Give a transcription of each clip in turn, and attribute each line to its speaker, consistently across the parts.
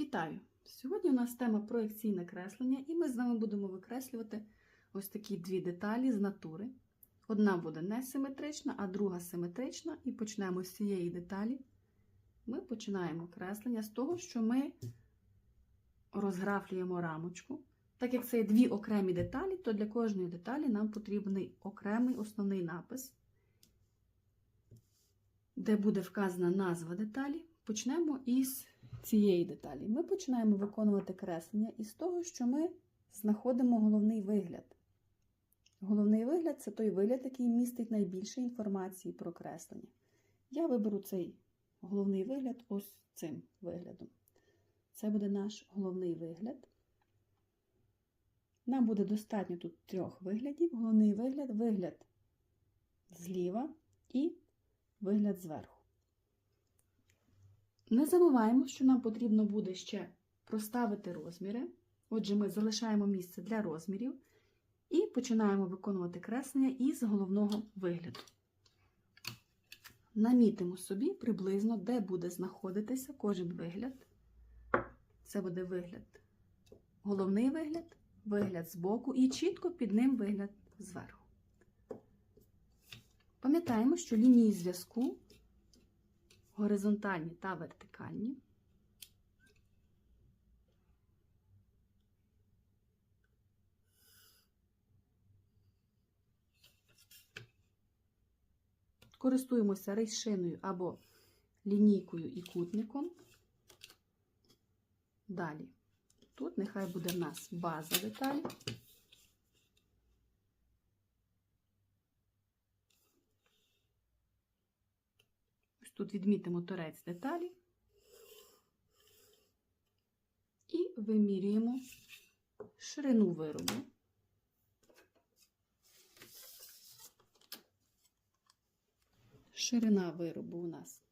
Speaker 1: Вітаю! Сьогодні у нас тема проекційне креслення, і ми з вами будемо викреслювати ось такі дві деталі з натури. Одна буде несиметрична, а друга симетрична. І почнемо з цієї деталі. Ми починаємо креслення з того, що ми розграфлюємо рамочку. Так як це є дві окремі деталі, то для кожної деталі нам потрібний окремий основний напис, де буде вказана назва деталі. Почнемо із цієї деталі. Ми починаємо виконувати креслення із того, що ми знаходимо головний вигляд. Головний вигляд це той вигляд, який містить найбільше інформації про креслення. Я виберу цей головний вигляд ось цим виглядом. Це буде наш головний вигляд. Нам буде достатньо тут трьох виглядів. Головний вигляд, вигляд зліва і вигляд зверху. Не забуваємо, що нам потрібно буде ще проставити розміри. Отже, ми залишаємо місце для розмірів і починаємо виконувати креслення із головного вигляду. Намітимо собі приблизно, де буде знаходитися кожен вигляд. Це буде вигляд, головний вигляд, вигляд збоку і чітко під ним вигляд зверху. Пам'ятаємо, що лінії зв'язку горизонтальні та вертикальні. Користуємося рейшиною або лінійкою і кутником. Далі. Тут нехай буде в нас база деталі. Тут відмітимо торець деталі і вимірюємо ширину виробу. Ширина виробу у нас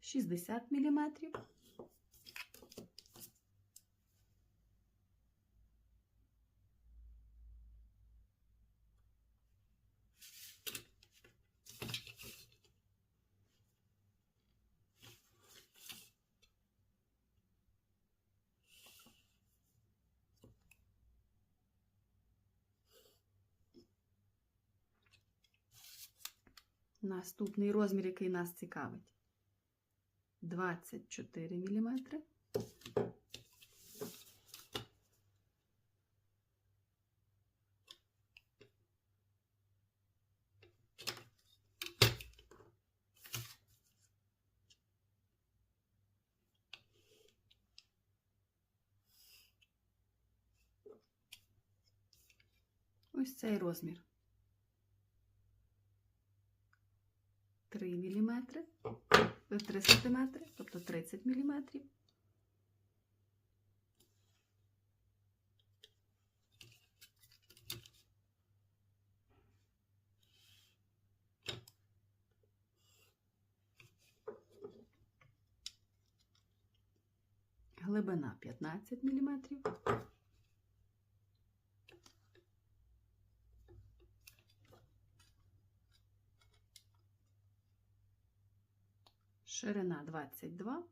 Speaker 1: 60 мм. Наступний розмір, який нас цікавить. 24 мм. Ось цей розмір. 3 мм, 3 см, тобто 30 мм. Глибина 15 мм. Ширина 22.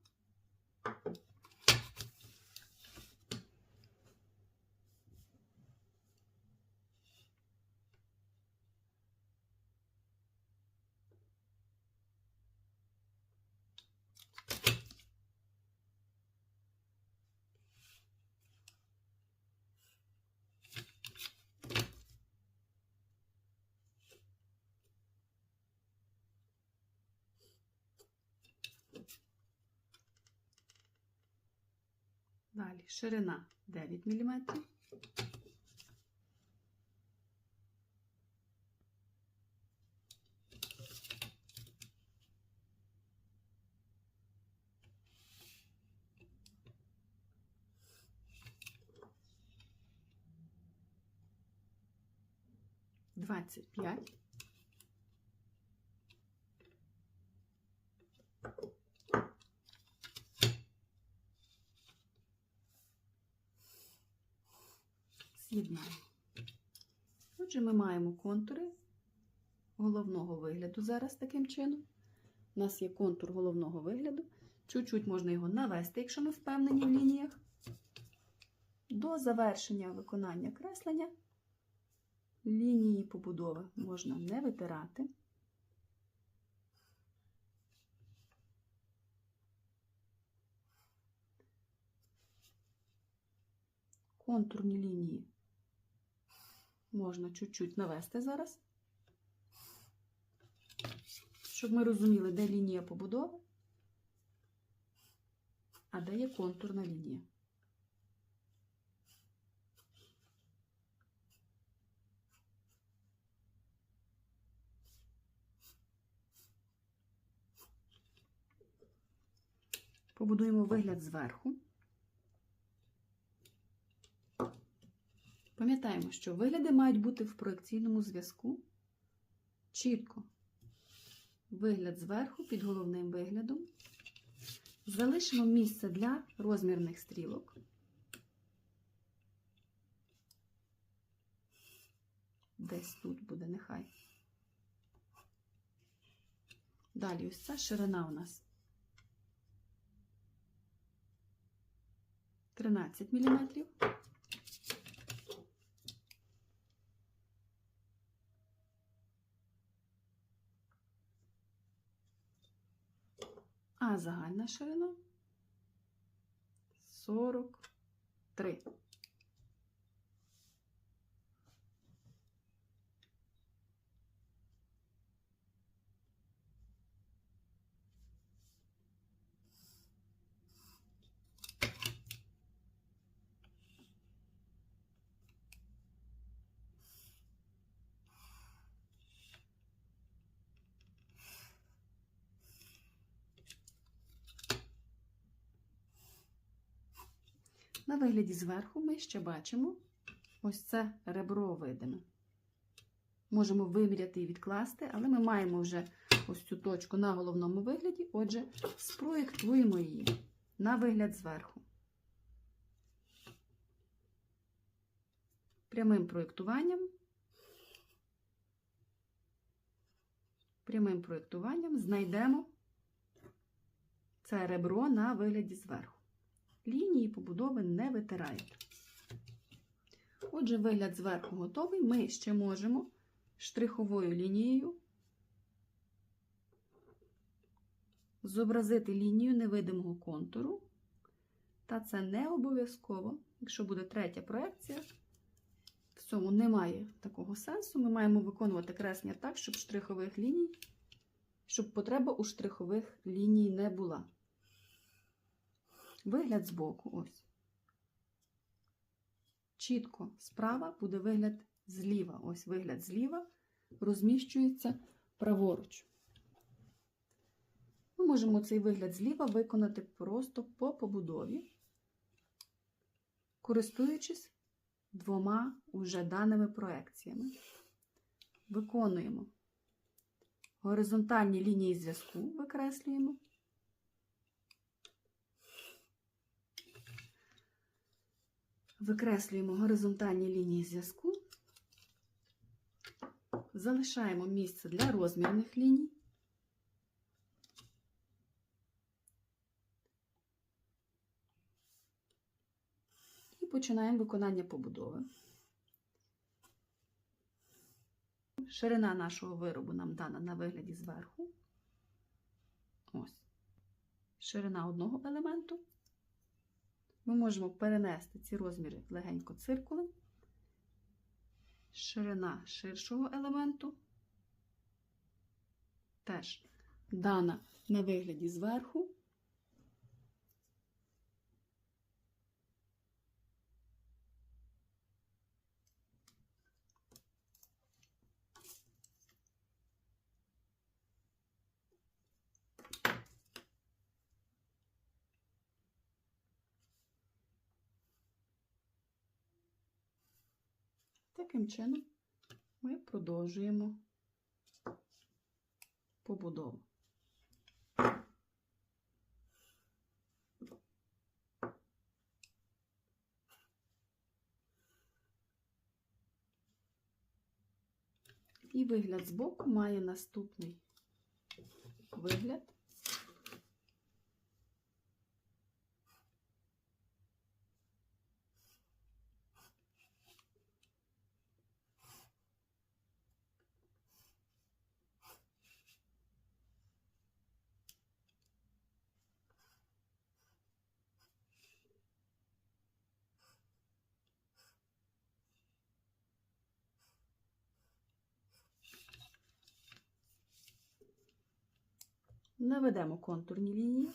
Speaker 1: Далі ширина 9 мм. Двадцять п'ять. З'єднаємо. Отже, ми маємо контури головного вигляду зараз таким чином. У нас є контур головного вигляду. Чуть-чуть можна його навести, якщо ми впевнені в лініях. До завершення виконання креслення лінії побудови можна не витирати. Контурні лінії можна чуть-чуть навести зараз, щоб ми розуміли, де лінія побудови, а де є контурна лінія. Побудуємо вигляд зверху. Пам'ятаємо, що вигляди мають бути в проекційному зв'язку чітко. Вигляд зверху під головним виглядом. Залишимо місце для розмірних стрілок. Десь тут буде, нехай. Далі ось ця ширина у нас 13 мм. А загальна ширина 43. На вигляді зверху ми ще бачимо ось це ребро видиме. Можемо виміряти і відкласти, але ми маємо вже ось цю точку на головному вигляді, отже, спроєктуємо її на вигляд зверху. Прямим проєктуванням. Прямим проєктуванням знайдемо це ребро на вигляді зверху лінії побудови не витираєте. Отже, вигляд зверху готовий. Ми ще можемо штриховою лінією зобразити лінію невидимого контуру. Та це не обов'язково, якщо буде третя проекція, в цьому немає такого сенсу. Ми маємо виконувати креслення так, щоб штрихових ліній, щоб потреба у штрихових ліній не була. Вигляд збоку, ось. Чітко справа буде вигляд зліва. Ось вигляд зліва розміщується праворуч. Ми можемо цей вигляд зліва виконати просто по побудові, користуючись двома уже даними проекціями. Виконуємо горизонтальні лінії зв'язку, викреслюємо. Викреслюємо горизонтальні лінії зв'язку, залишаємо місце для розмірних ліній. І починаємо виконання побудови. Ширина нашого виробу нам дана на вигляді зверху. Ось. Ширина одного елементу. Ми можемо перенести ці розміри легенько циркулем, ширина ширшого елементу, теж дана на вигляді зверху. Таким чином ми продовжуємо побудову. І вигляд збоку має наступний вигляд. Наведемо контурні лінії.